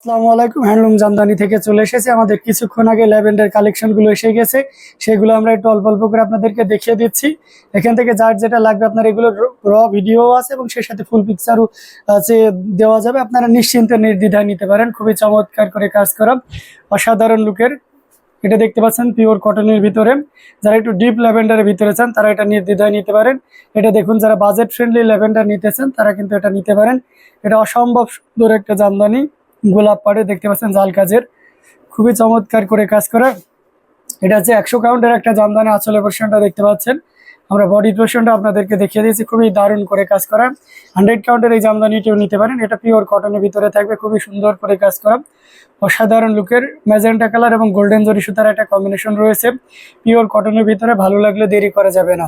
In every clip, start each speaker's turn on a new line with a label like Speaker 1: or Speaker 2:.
Speaker 1: আসসালামু হ্যান্ডলুম জামদানি থেকে চলে এসেছে। আমাদের কিছুক্ষণ আগে ল্যাভেন্ডার কালেকশনগুলো এসে গেছে। সেগুলো আমরা একটু অল্প অল্প করে আপনাদেরকে দেখিয়ে দিচ্ছি। এখান থেকে যার যেটা লাগবে আপনার এগুলো র ভিডিও আছে এবং সেই সাথে ফুল পিকচারও আছে দেওয়া যাবে। আপনারা নিশ্চিন্তে নির্দ্বিধায় নিতে পারেন। খুবই চমৎকার করে কাজ করা। অসাধারণ লুকের। এটা দেখতে পাচ্ছেন পিওর কটনের ভিতরে। যারা একটু ডিপ ল্যাভেন্ডারের ভিতরে চান, তারা এটা নির্দ্বিধায় নিতে পারেন। এটা দেখুন, যারা বাজেট ফ্রেন্ডলি ল্যাভেন্ডার নিতে চান, তারা কিন্তু এটা নিতে পারেন। এটা অসম্ভব সুন্দর একটা জামদানি। গোলাপ পাড়ে দেখতে পাচ্ছেন জাল কাজের। খুবই চমৎকার করে কাজ করা। এটা হচ্ছে একশো কাউন্টের একটা জামদানি আঁচলের পোর্শনটা দেখতে পাচ্ছেন। আমরা বডি পোর্শনটা আপনাদেরকে দেখিয়ে দিয়েছি, খুবই দারুণ করে কাজ করা। হান্ড্রেড কাউন্টের এই জামদানিটিও নিতে পারেন, এটা পিওর কটনের ভিতরে থাকবে, খুবই সুন্দর করে কাজ করা। অসাধারণ লুকের ম্যাজেন্টা কালার এবং গোল্ডেন জরি সুতার একটা কম্বিনেশন রয়েছে পিওর কটনের ভিতরে, ভালো লাগলে দেরি করা যাবে না।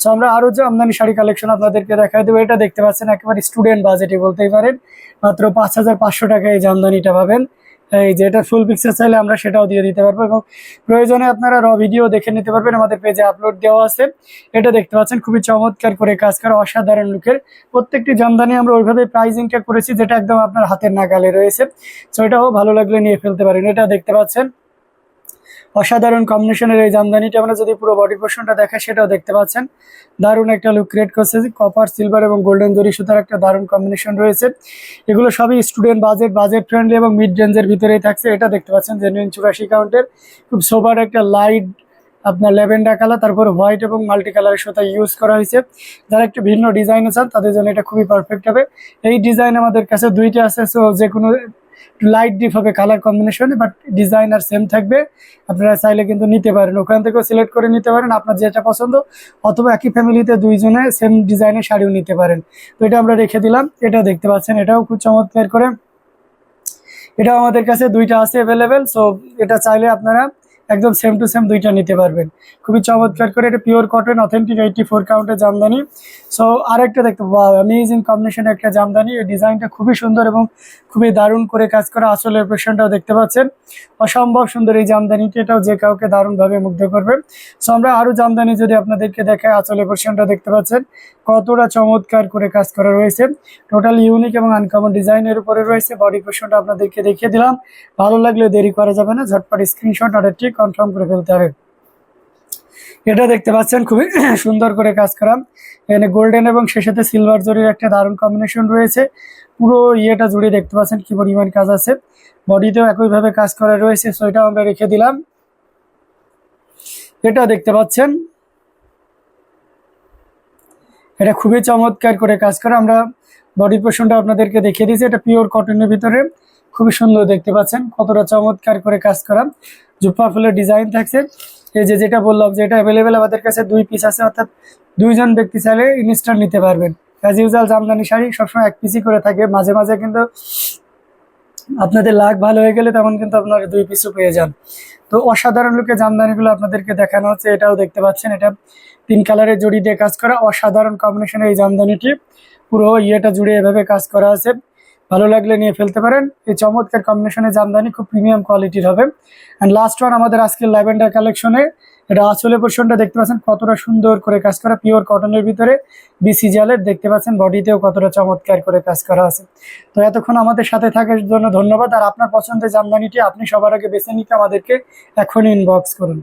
Speaker 1: সো আমরা আরও যে আমদানি শাড়ি কালেকশন আপনাদেরকে দেখাই দেবো, এটা দেখতে পাচ্ছেন, একেবারে স্টুডেন্ট বাজেটে বলতেই পারেন, মাত্র পাঁচ হাজার পাঁচশো টাকায় এই জামদানিটা পাবেন। এই যে এটা ফুল পিকচার চাইলে আমরা সেটাও দিয়ে দিতে পারব এবং প্রয়োজনে আপনারা র ভিডিও দেখে নিতে পারবেন। আমাদের পেজে আপলোড দেওয়া আছে। এটা দেখতে পাচ্ছেন, খুবই চমৎকার করে কাজ করা, অসাধারণ লুকের। প্রত্যেকটি জামদানি আমরা ওইভাবে প্রাইজিংটা করেছি যেটা একদম আপনার হাতের নাগালে রয়েছে। সো এটাও ভালো লাগলে নিয়ে ফেলতে পারেন। এটা দেখতে পাচ্ছেন অসাধারণ কম্বিনেশনের এই জামদানিটা। আমরা যদি পুরো বডি পোর্শনটা দেখাই, সেটাও দেখতে পাচ্ছেন। দারুণ একটা লুক ক্রিয়েট করছে কপার সিলভার এবং গোল্ডেন জরি সুতার একটা দারুণ কম্বিনেশন রয়েছে। এগুলো সবই স্টুডেন্ট বাজেট বাজেট ফ্রেন্ডলি এবং মিড রেঞ্জের ভিতরেই থাকছে। এটা দেখতে পাচ্ছেন জেনুইন চুরাশি কাউন্টের খুব সোবার একটা লাইট আপনার লেভেন্ডার কালার তারপর হোয়াইট এবং মাল্টি কালারের সুতা ইউজ করা হয়েছে। যারা একটু ভিন্ন ডিজাইনে চান, তাদের জন্য এটা খুবই পারফেক্ট হবে। এই ডিজাইন আমাদের কাছে দুইটা আছে সো যে কোনো লাইট হবে কালার কম্বিনেশন বাট ডিজাইন আর সেম থাকবে। আপনারা চাইলে কিন্তু নিতে পারেন। ওখান থেকেও সিলেক্ট করে নিতে পারেন। আপনার যেটা পছন্দ, অথবা একই ফ্যামিলিতে দুইজনে সেম ডিজাইনের শাড়িও নিতে পারেন। তো এটা আমরা রেখে দিলাম। এটা দেখতে পাচ্ছেন, এটাও খুব চমৎকার করে। এটাও আমাদের কাছে দুইটা আছে অ্যাভেলেবেল সো এটা চাইলে আপনারা একদম সেম টু সেম দুইটা নিতে পারবেন। খুবই চমৎকার করে এটা pure cotton authentic eighty four কাউন্টের Jamdani. So আরেকটা দেখতে অ্যামেজিং কম্বিনেশন একটা জামদানি। এই ডিজাইনটা খুবই সুন্দর এবং খুবই দারুণ করে কাজ করা আসলের পেশনটাও দেখতে পাচ্ছেন। অসম্ভব সুন্দর এই জামদানিটি, এটাও যে কাউকে দারুণভাবে মুগ্ধ করবে। সো আমরা আরও জামদানি যদি আপনাদেরকে দেখায় আচলের পোর্শনটা দেখতে পাচ্ছেন, কতটা চমৎকার করে কাজ করা রয়েছে। টোটাল ইউনিক এবং আনকমন ডিজাইনের উপরে রয়েছে। বডি পোর্শনটা আপনাদেরকে দেখিয়ে দিলাম। ভালো লাগলে দেরি করা যাবে না, ঝটপট স্ক্রিনশট অর্ডারটি কনফার্ম করে ফেলতে হবে। এটা দেখতে পাচ্ছেন, খুবই সুন্দর করে কাজ করা। এখানে গোল্ডেন এবং সে সাথে সিলভার জরির একটা দারুণ কম্বিনেশন রয়েছে। পুরো ইয়েটা জুড়ে দেখতে পাচ্ছেন কি পরিমাণ কাজ আছে। বডিতেও একইভাবে কাজ করা রয়েছে সো আমরা রেখে দিলাম। এটা দেখতে পাচ্ছেন। এটা খুবই চমৎকার করে কাজ করা। আমরা বডি পোর্শনটা আপনাদেরকে দেখিয়ে দিয়েছি, এটা পিওর কটনের ভিতরে। খুবই সুন্দর দেখতে পাচ্ছেন, কতটা চমৎকার করে কাজ করা। জুপ্পা ফুলের ডিজাইন থাকছে। এই যে যেটা বললাম যে এটা অ্যাভেলেবেল আমাদের কাছে দুই পিস আছে, অর্থাৎ দুইজন ব্যক্তি চাইলে ইনস্টল নিতে পারবেন। অ্যাজ ইউজাল জামদানি শাড়ি সবসময় এক পিসই করে থাকে। মাঝে মাঝে কিন্তু আপনাদের লাখ ভালো হয়ে গেলে তখন কিন্তু আপনারা দুই পিসও পেয়ে যান। তো অসাধারণ লোকে জামদানিগুলো আপনাদেরকে দেখানো হচ্ছে, এটাও দেখতে পাচ্ছেন। এটা তিন কালারের জড়ি দিয়ে কাজ করা অসাধারণ কম্বিনেশনের এই জামদানিটি। পুরো ইয়েটা জুড়ে এভাবে কাজ করা আছে। ভালো লাগলে নিয়ে ফেলতে পারেন। এই চমৎকার কম্বিনেশনের জামদানি খুব প্রিমিয়াম কোয়ালিটির হবে। অ্যান্ড লাস্ট ওয়ান আমাদের আজকের ল্যাভেন্ডার কালেকশনে এটা আঁচলে পোর্শনটা দেখতে পাচ্ছেন কতটা সুন্দর করে কাজ করা পিওর কটনের ভিতরে। বিসি জালের দেখতে পাচ্ছেন বডিতেও কতটা চমৎকার করে কাজ করা আছে। তো এতক্ষণ আমাদের সাথে থাকার জন্য ধন্যবাদ। আর আপনার পছন্দের জামদানিটি আপনি সবার আগে বেছে নিতে আমাদেরকে এখনই ইনবক্স করুন।